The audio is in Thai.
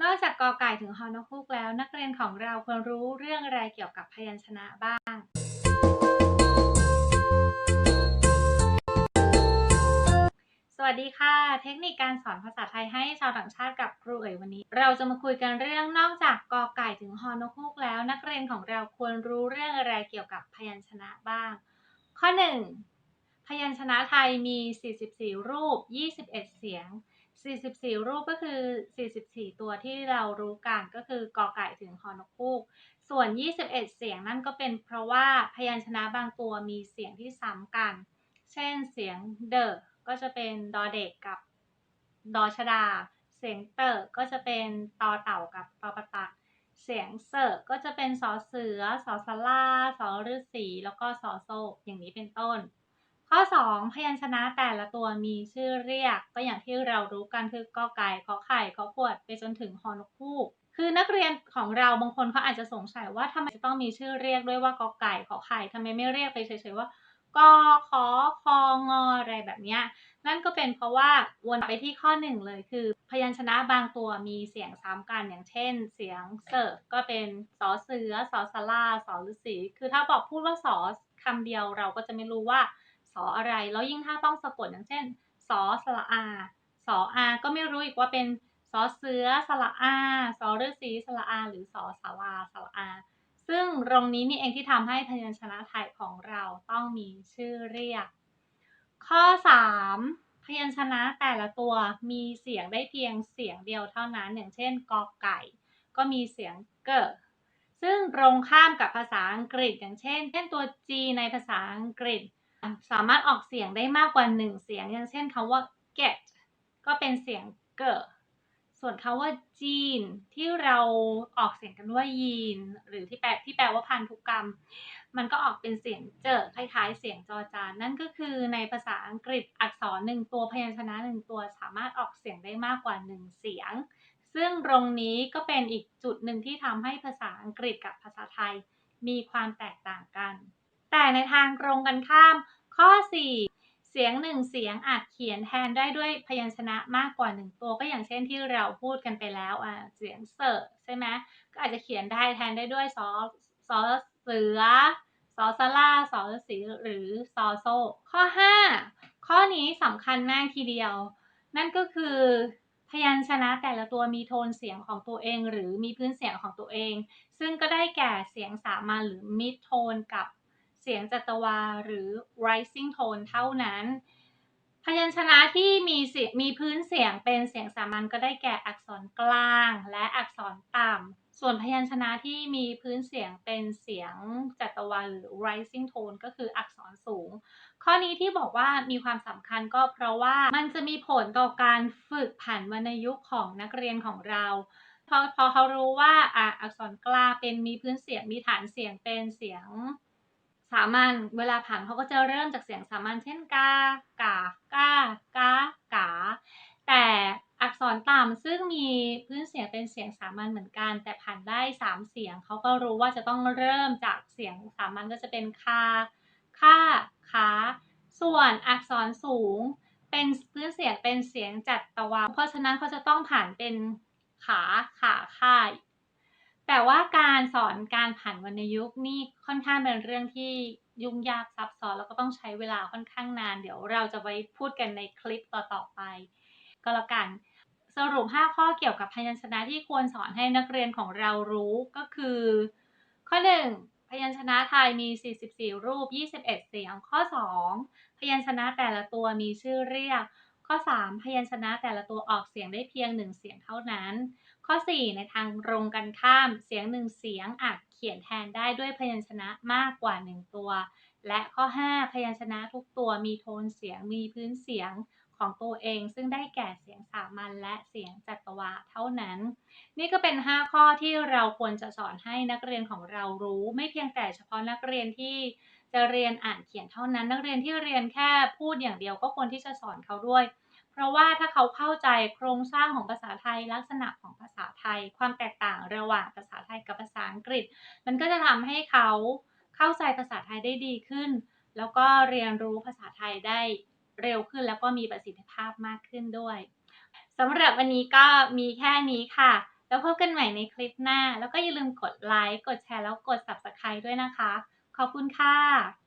นอกจากกอไก่ถึงฮอนกฮูกแล้ว นักเรียนของเราควรรู้เรื่องอะไรเกี่ยวกับพยัญชนะบ้าง สวัสดีค่ะ เทคนิคการสอนภาษาไทยให้ชาวต่างชาติกับครูเอ๋ยวันนี้ เราจะมาคุยกันเรื่องนอกจากกอไก่ถึงฮอนกฮูกแล้ว นักเรียนของเราควรรู้เรื่องอะไรเกี่ยวกับพยัญชนะบ้าง ข้อ 1. พยัญชนะไทยมี 44 รูป 21 เสียง 44 รูปก็คือ 44 ตัวที่เรารู้กันก็คือกอไก่ถึงฮอนกฮูก ส่วน 21 เสียงนั่นก็เป็นเพราะว่าพยัญชนะบางตัวมีเสียงที่ซ้ำกัน เช่นเสียงเดอก็จะเป็นดอเด็กกับดอชดา เสียงเตอก็จะเป็นตอเต่ากับตอปะตัก เสียงเสอก็จะเป็นสอเสือสอสลาสอฤาษีแล้วก็สอโซอย่างนี้เป็นต้น ข้อ 2 พยัญชนะแต่ละตัวมีชื่อเรียก ก็อย่างที่เรารู้กันคือกอไก่ขอไข่ขอขวดไปจนถึงฮอนกฮูกคือนักเรียนของเราบางคนเขาอาจจะสงสัยว่าทำไมจะต้องมีชื่อเรียกด้วยว่ากอไก่ขอไข่ทำไมไม่เรียกไปเฉยๆว่ากอขอคองออะไรแบบเนี้ยนั่นก็เป็นเพราะว่าวนไปที่ข้อหนึ่งเลยคือ พยัญชนะบางตัวมีเสียงซ้ำกันอย่างเช่น เสียงเสิร์ฟก็เป็นสอเสือสอสลาสอฤาษีคือถ้าบอกพูดว่าสอคำเดียวเราก็จะไม่รู้ว่า สออะไร แล้วยิ่งถ้าต้องสะกดอย่างเช่นสอสระอาสออาก็ไม่รู้อีกว่าเป็นสอเสือสระอาสอฤาษีสระอา หรือสอสาราสระอา ซึ่งตรงนี้นี่เองที่ทำให้พยัญชนะไทยของเราต้องมีชื่อเรียก ข้อ 3 พยัญชนะแต่ละตัวมีเสียงได้เพียงเสียงเดียวเท่านั้น อย่างเช่นกอไก่ ก็มีเสียงเกิดซึ่งตรงข้ามกับภาษาอังกฤษ อย่างเช่น เช่นตัว G ในภาษาอังกฤษ สามารถออกเสียงได้มากกว่า1เสียง อย่างเช่นคำว่า get ก็เป็นเสียงเกิดส่วนคำว่าจีนที่เราออกเสียงกันว่ายีน หรือที่แปลที่แปลว่าพันธุกรรม มันก็ออกเป็นเสียงเจอคล้ายๆ เสียงจอจานนั่นก็คือในภาษาอังกฤษอักษรหนึ่งตัวพยัญชนะหนึ่งตัวสามารถออกเสียงได้มากกว่า1เสียง ซึ่งตรงนี้ก็เป็นอีกจุดหนึ่งที่ทำให้ภาษาอังกฤษกับภาษาไทยมีความแตกต่างกัน แต่ในทางตรงกันข้าม ข้อ 4 เสียงหนึ่งเสียงอาจเขียนแทนได้ด้วยพยัญชนะมากกว่าหนึ่งตัว ก็อย่างเช่นที่เราพูดกันไปแล้วอะเสียงเสิร์ใช่ไหมก็อาจจะเขียนได้แทนได้ด้วยซอซอเสือซอสลาซอสีหรือซอโซ ข้อ 5 ข้อนี้สำคัญมากทีเดียว นั่นก็คือพยัญชนะแต่ละตัวมีโทนเสียงของตัวเอง หรือมีพื้นเสียงของตัวเอง ซึ่งก็ได้แก่เสียงสามัญหรือมิดโทนกับ เสียงจัตวาหรือ rising tone เท่านั้น พยัญชนะที่มีเสียงมีพื้นเสียงเป็นเสียงสามัญก็ได้แก่อักษรกลางและอักษรต่ำ ส่วนพยัญชนะที่มีพื้นเสียงเป็นเสียงจัตวาหรือ rising tone ก็คืออักษรสูง ข้อนี้ที่บอกว่ามีความสำคัญก็เพราะว่ามันจะมีผลต่อการฝึกผันวรรณยุกต์ของนักเรียนของเราพอพอเขารู้ว่าอักษรกลางเป็นมีพื้นเสียงมีฐานเสียงเป็นเสียง สามัญเวลาผันเขาก็จะเริ่มจากเสียงสามัญเช่นกากากากากา แต่อักษรต่ำซึ่งมีพื้นเสียงเป็นเสียงสามัญเหมือนกัน แต่ผันได้ 3 เสียงเขาก็รู้ว่าจะต้องเริ่มจากเสียงสามัญก็จะเป็นคาค่าขาส่วนอักษรสูงเป็นพื้นเสียงเป็นเสียงจัดตะวันเพราะฉะนั้นเขาจะต้องผ่านเป็นขาขาค่า แต่ว่าการสอนการผ่านวรรณยุกต์นี่ค่อนข้างเป็นเรื่องที่ยุ่งยากซับซ้อนแล้วก็ต้องใช้เวลาค่อนข้างนาน เดี๋ยวเราจะไว้พูดกันในคลิปต่อๆไป ก็แล้วกัน สรุป 5 ข้อเกี่ยวกับพยัญชนะที่ควรสอนให้นักเรียนของเรารู้ก็คือ ข้อ 1 พยัญชนะไทยมี 44 รูป 21 เสียง ข้อ 2 พยัญชนะแต่ละตัวมีชื่อเรียก ข้อ 3 พยัญชนะแต่ละตัวออกเสียงได้เพียง 1 เสียงเท่านั้น ข้อ 4 ในทางตรงกันข้าม เสียงหนึ่งเสียงอาจเขียนแทนได้ด้วยพยัญชนะมากกว่า 1 ตัว และข้อ 5 พยัญชนะทุกตัวมีโทนเสียงมีพื้นเสียงของตัวเอง ซึ่งได้แก่เสียงสามัญและเสียงจัตวาเท่านั้น นี่ก็เป็น 5 ข้อที่เราควรจะสอนให้นักเรียนของเรารู้ ไม่เพียงแต่เฉพาะนักเรียนที่จะเรียนอ่านเขียนเท่านั้น นักเรียนที่เรียนแค่พูดอย่างเดียวก็ควรที่จะสอนเขาด้วย เพราะว่าถ้าเขาเข้าใจโครงสร้างของภาษาไทยลักษณะของภาษาไทย ความแตกต่างระหว่างภาษาไทยกับภาษาอังกฤษ มันก็จะทำให้เขาเข้าใจภาษาไทยได้ดีขึ้น แล้วก็เรียนรู้ภาษาไทยได้เร็วขึ้น แล้วก็มีประสิทธิภาพมากขึ้นด้วยสำหรับวันนี้ก็มีแค่นี้ค่ะ แล้วพบกันใหม่ในคลิปหน้า แล้วก็อย่าลืมกดไลค์กดแชร์แล้วกด Subscribe ด้วยนะคะ ขอบคุณค่ะ